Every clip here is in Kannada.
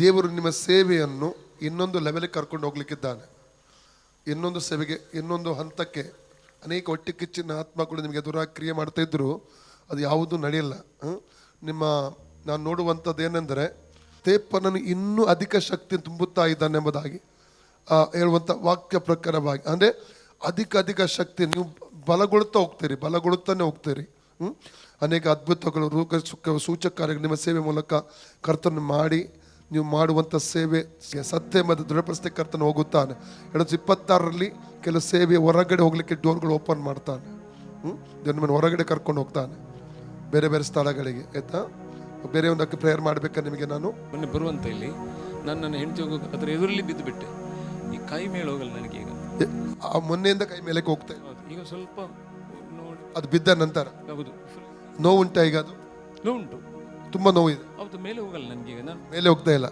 ದೇವರು ನಿಮ್ಮ ಸೇವೆಯನ್ನು ಇನ್ನೊಂದು ಲೆವೆಲ್ಗೆ ಕರ್ಕೊಂಡು ಹೋಗ್ಲಿಕ್ಕಿದ್ದಾನೆ ಇನ್ನೊಂದು ಸೇವೆಗೆ ಇನ್ನೊಂದು ಹಂತಕ್ಕೆ ಅನೇಕ ಒಟ್ಟಿ ಕಿಚ್ಚಿನ ಆತ್ಮಗಳು ನಿಮಗೆ ಎದುರಾಗಿ ಕ್ರಿಯೆ ಮಾಡ್ತಾ ಇದ್ರು ಅದು ಯಾವುದೂ ನಡೆಯಲ್ಲ? ನಿಮ್ಮ, ನಾನು ನೋಡುವಂಥದ್ದು ಏನೆಂದರೆ ತೇಪನನ್ನು ಇನ್ನೂ ಅಧಿಕ ಶಕ್ತಿ ತುಂಬುತ್ತಾ ಇದ್ದಾನೆ ಎಂಬುದಾಗಿ ಹೇಳುವಂಥ ವಾಕ್ಯ ಪ್ರಕಾರವಾಗಿ ಅಂದರೆ ಅಧಿಕ ಅಧಿಕ ಶಕ್ತಿ, ನೀವು ಬಲಗೊಳ್ತಾ ಹೋಗ್ತೀರಿ, ಬಲಗೊಳ್ತಾನೆ ಹೋಗ್ತೀರಿ? ಅನೇಕ ಅದ್ಭುತಗಳು ರೂಪ ಸುಖ ಸೂಚಕ ಕಾರ್ಯಗಳು ನಿಮ್ಮ ಸೇವೆ ಮೂಲಕ ಕರ್ತನ ಮಾಡಿ ನೀವು ಮಾಡುವಂಥ ಸೇವೆ ಸತ್ಯ ಮತ್ತು ದೃಢಪಡಿಸಲಿಕ್ಕೆ ಕರ್ತನ ಹೋಗುತ್ತಾನೆ. ಎರಡು ಸಾವಿರದ ಇಪ್ಪತ್ತಾರರಲ್ಲಿ ಕೆಲವು ಸೇವೆ ಹೊರಗಡೆ ಹೋಗ್ಲಿಕ್ಕೆ ಡೋರ್ಗಳು ಓಪನ್ ಮಾಡ್ತಾನೆ. ಹ್ಞೂ ಜನ್ಮನ ಹೊರಗಡೆ ಕರ್ಕೊಂಡು ಹೋಗ್ತಾನೆ. ಬೇರೆ ಬೇರೆ ಸ್ಥಳಗಳಿಗೆ ಆಯ್ತಾ? ಬೇರೆ ಒಂದಕ್ಕೆ ಪ್ರೇಯರ್ ಮಾಡಬೇಕಾ ನಿಮಗೆ ನಾನು? ಮೊನ್ನೆ ಬರುವಂತ ಇಲ್ಲಿ ನನ್ನ ಹೆಂಡತಿ ಹೋಗೋ ಅದರ ಎದುರಲ್ಲಿ ಬಿದ್ದು ಬಿಟ್ಟೆ ಈ ಕೈ ಮೇಲೆ ಹೋಗಲ್ಲ ನನಗೆ ಈಗ. ಆ ಮೊನ್ನೆಯಿಂದ ಕೈ ಮೇಲೆ ಹೋಗ್ತಾ. ಹೌದು, ಈಗ ಸ್ವಲ್ಪ ನೋಡಿ. ಅದು ಬಿದ್ದ ನಂತರ? ಹೌದು. ನೋವುಂಟಾ ಈಗ ಅದು? ನೋವುಂಟು. ತುಂಬ ನೋವಿದೆ ಹೌದು ಮೇಲೆ ಹೋಗಲ್ಲ ನನಗೆ ನಾನು ಮೇಲೆ ಹೋಗ್ತಾ ಇಲ್ಲ.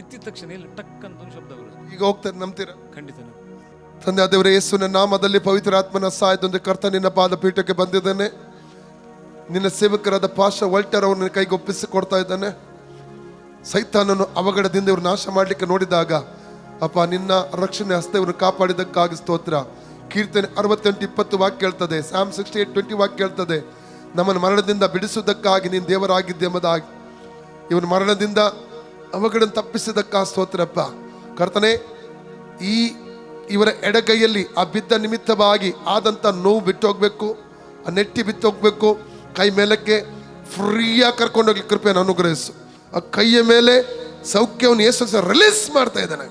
ಎತ್ತಿದ ತಕ್ಷಣ ಇಲ್ಲಿ ಟಕ್ ಅಂತ ಒಂದು ಶಬ್ದ ಬರುತ್ತೆ. ಈಗ ಹೋಗ್ತಾರೆ ನಂಬ್ತೀರಾ? ಖಂಡಿತ ತಂದೆ ದೇವರ ಯೇಸುವಿನ ನಾಮದಲ್ಲಿ ಪವಿತ್ರ ಆತ್ಮನ ಸಹಾಯದೊಂದು ಕರ್ತ ನಿನ್ನ ಪಾದ ಪೀಠಕ್ಕೆ ಬಂದಿದ್ದಾನೆ. ನಿನ್ನ ಸೇವಕರಾದ ಪಾಶ ವಲ್ಟರ್ ಅವನ ಕೈಗೆ ಒಪ್ಪಿಸಿ ಕೊಡ್ತಾ ಇದ್ದಾನೆ. ಸೈತಾನನು ಅವಘಡದಿಂದ ಇವರು ನಾಶ ಮಾಡಲಿಕ್ಕೆ ನೋಡಿದಾಗ ಅಪ್ಪ ನಿನ್ನ ರಕ್ಷಣೆ ಹಸ್ತ ಇವರು ಕಾಪಾಡಿದ್ದಕ್ಕಾಗಿ ಸ್ತೋತ್ರ. ಕೀರ್ತನೆ ಅರವತ್ತೆಂಟು ಇಪ್ಪತ್ತು ವಾಕ್ಯ ಹೇಳ್ತದೆ ಸ್ಯಾಮ್ ಸಿಕ್ಸ್ಟಿ ಏಟ್ ಟ್ವೆಂಟಿ ವಾಕ್ಯ ಹೇಳ್ತದೆ. ನಮ್ಮನ್ನು ಮರಣದಿಂದ ಬಿಡಿಸುವುದಕ್ಕಾಗಿ ನೀನು ದೇವರಾಗಿದ್ದೆ ಎಂಬುದಾಗಿ. ಇವನ ಮರಣದಿಂದ ಅವಘಡ ತಪ್ಪಿಸಿದಕ್ಕ ಸ್ತೋತ್ರಪ್ಪ. ಕರ್ತನೆ, ಈ ಇವರ ಎಡಗೈಯಲ್ಲಿ ಆ ಬಿದ್ದ ನಿಮಿತ್ತವಾಗಿ ಆದಂಥ ನೋವು ಬಿಟ್ಟೋಗ್ಬೇಕು, ಆ ನೆಟ್ಟಿ ಬಿತ್ತು ಹೋಗ್ಬೇಕು ಕೈ ಮೇಲಕ್ಕೆ ಫ್ರೀಯಾಗಿ ಕರ್ಕೊಂಡೋಗಿ ಕೃಪೆಯನ್ನು ಅನುಗ್ರಹಿಸು. ಆ ಕೈಯ ಮೇಲೆ ಸೌಖ್ಯವನ್ನು ಯೇಸು ರಿಲೀಸ್ ಮಾಡ್ತಾ ಇದ್ದಾನೆ.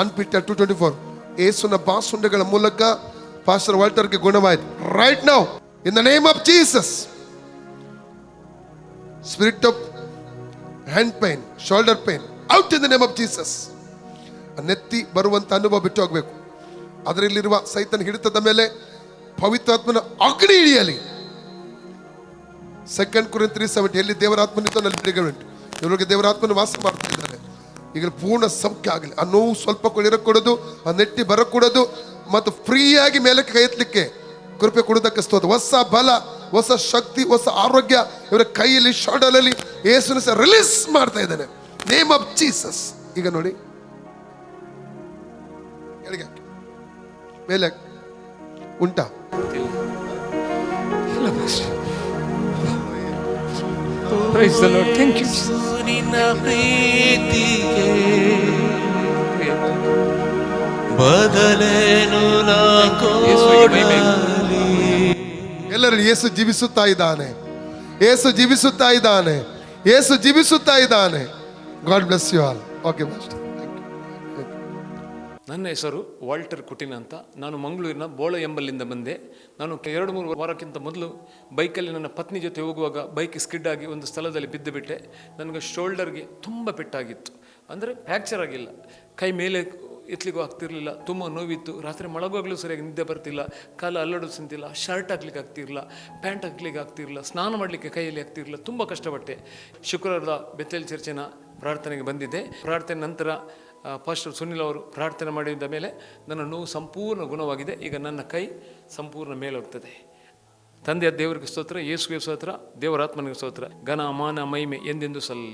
ಒನ್ ಪಿಟ್ಟ ಟು ಟ್ವೆಂಟಿ ಫೋರ್ ಏಸುನ ಬಾಸುಂಡೆಗಳ ಮೂಲಕ ಪಾಸ್ಟರ್ ವಾಲ್ಟರ್ಗೆ ಗುಣವಾಯಿತು. Right now in the name of Jesus spirit of hand pain shoulder pain out in the name of Jesus ನೆತ್ತಿ ಬರುವಂತ ಅನುಭವ ಬಿಟ್ಟು ಹೋಗ್ಬೇಕು. ಅದರಲ್ಲಿರುವ ಸೈತನ ಹಿಡಿತದ ಮೇಲೆ ಪವಿತ್ರಾತ್ಮನ ಅಗ್ನಿ ಇಳಿಯಲಿ. ಸೆಕೆಂಡ್ ಕುರಿನ್ ತ್ರೀ ಸೆವೆಂಟಿ ಎಲ್ಲಿ ದೇವರಾತ್ಮನಿತ್ತು ಅಲ್ಲಿ ಬಿಡುಗಡೆ ಉಂಟು. ಇವರಿಗೆ ದೇವರಾತ್ಮನ ವಾಸ ಮಾಡ್ತಿದ್ದಾರೆ ಈಗ ಪೂರ್ಣ ಸೌಖ್ಯ ಆಗಲಿ. ಆ ನೋವು ಸ್ವಲ್ಪ ಕೊಡಿರக்கூಡದು ಆ ನೆಟ್ಟಿ ಬರಕೂಡದು, ಮತ್ತು ಫ್ರೀಯಾಗಿ ಮೇಲಕ್ಕೆ ಕೈ ಎತ್ತಲಿಕ್ಕೆ ಕೃಪೆ ಕೊಡೋದಕ್ಕೆ ಸ್ತೋತ್ರ. ಹೊಸ ಬಲ ಹೊಸ ಶಕ್ತಿ ಹೊಸ ಆರೋಗ್ಯ ಇವರ ಕೈಯಲ್ಲಿ ಶಾಡಲಲ್ಲಿ ಏಸುನ ಸಹ ರಿಲೀಸ್ ಮಾಡ್ತಾ ಇದ್ದಾನೆ. ನೇಮ್ ಆಫ್ ಜೀಸಸ್ ಈಗ ನೋಡಿ. ಕೆಳಗೆ ಮೇಲೆ. ಉಂಟಾ. Praise the Lord thank you ಎಲ್ಲರಲ್ಲಿ ಯೇಸು ಜೀವಿಸುತ್ತಾ ಇದ್ದಾನೆ. ಏಸು ಜೀವಿಸುತ್ತಾ ಇದ್ದಾನೆ. ಏಸು ಜೀವಿಸುತ್ತಾ ಇದ್ದಾನೆ. God bless you all okay ನನ್ನ ಹೆಸರು ವಾಲ್ಟರ್ ಕುಟಿನ್ ಅಂತ. ನಾನು ಮಂಗಳೂರಿನ ಬೋಳ ಎಂಬಲ್ಲಿಂದ ಬಂದೆ. ನಾನು ಎರಡು ಮೂರು ವಾರಕ್ಕಿಂತ ಮೊದಲು ಬೈಕಲ್ಲಿ ನನ್ನ ಪತ್ನಿ ಜೊತೆ ಹೋಗುವಾಗ ಬೈಕ್ ಸ್ಕಿಡ್ ಆಗಿ ಒಂದು ಸ್ಥಳದಲ್ಲಿ ಬಿದ್ದು ಬಿಟ್ಟೆ. ನನಗೆ ಶೋಲ್ಡರ್ಗೆ ತುಂಬ ಪೆಟ್ಟಾಗಿತ್ತು. ಅಂದರೆ ಫ್ರ್ಯಾಕ್ಚರ್ ಆಗಿಲ್ಲ. ಕೈ ಮೇಲೆ ಎತ್ತಲಿಗೂ ಆಗ್ತಿರಲಿಲ್ಲ. ತುಂಬ ನೋವಿತ್ತು. ರಾತ್ರಿ ಮಳಗೋಗ್ಲೂ ಸರಿಯಾಗಿ ನಿದ್ದೆ ಬರ್ತಿಲ್ಲ. ಕಾಲ ಅಲ್ಲಡು ಸಿಂತಿಲ್ಲ ಶರ್ಟ್ ಹಾಕ್ಲಿಕ್ಕೆ ಆಗ್ತಿರಲಿಲ್ಲ. ಪ್ಯಾಂಟ್ ಹಾಕ್ಲಿಕ್ಕೆ ಆಗ್ತಿರಲಿಲ್ಲ. ಸ್ನಾನ ಮಾಡಲಿಕ್ಕೆ ಕೈಯಲ್ಲಿ ಆಗ್ತಿರಲಿಲ್ಲ. ತುಂಬ ಕಷ್ಟಪಟ್ಟೆ. ಶುಕ್ರವಾರದ ಬೆತ್ತಲ್ ಚರ್ಚೆನ ಪ್ರಾರ್ಥನೆಗೆ ಬಂದಿದ್ದೆ. ಪ್ರಾರ್ಥನೆ ನಂತರ ಪಾಸ್ಟರ್ ಸುನಿಲ್ ಅವರು ಪ್ರಾರ್ಥನೆ ಮಾಡಿದ ಮೇಲೆ ನನ್ನ ನೋವು ಸಂಪೂರ್ಣ ಗುಣವಾಗಿದೆ. ಈಗ ನನ್ನ ಕೈ ಸಂಪೂರ್ಣ ಮೇಲೋಗ್ತದೆ. ತಂದೆಯ ದೇವರಿಗೆ ಸ್ತೋತ್ರ ಯೇಸುವೆ ಸ್ತೋತ್ರ, ದೇವರಾತ್ಮನಿಗೆ ಸ್ತೋತ್ರ. ಘನ, ಮಾನ, ಮಹಿಮೆ ಎಂದೆಂದು ಸಲ್ಲಲಿ.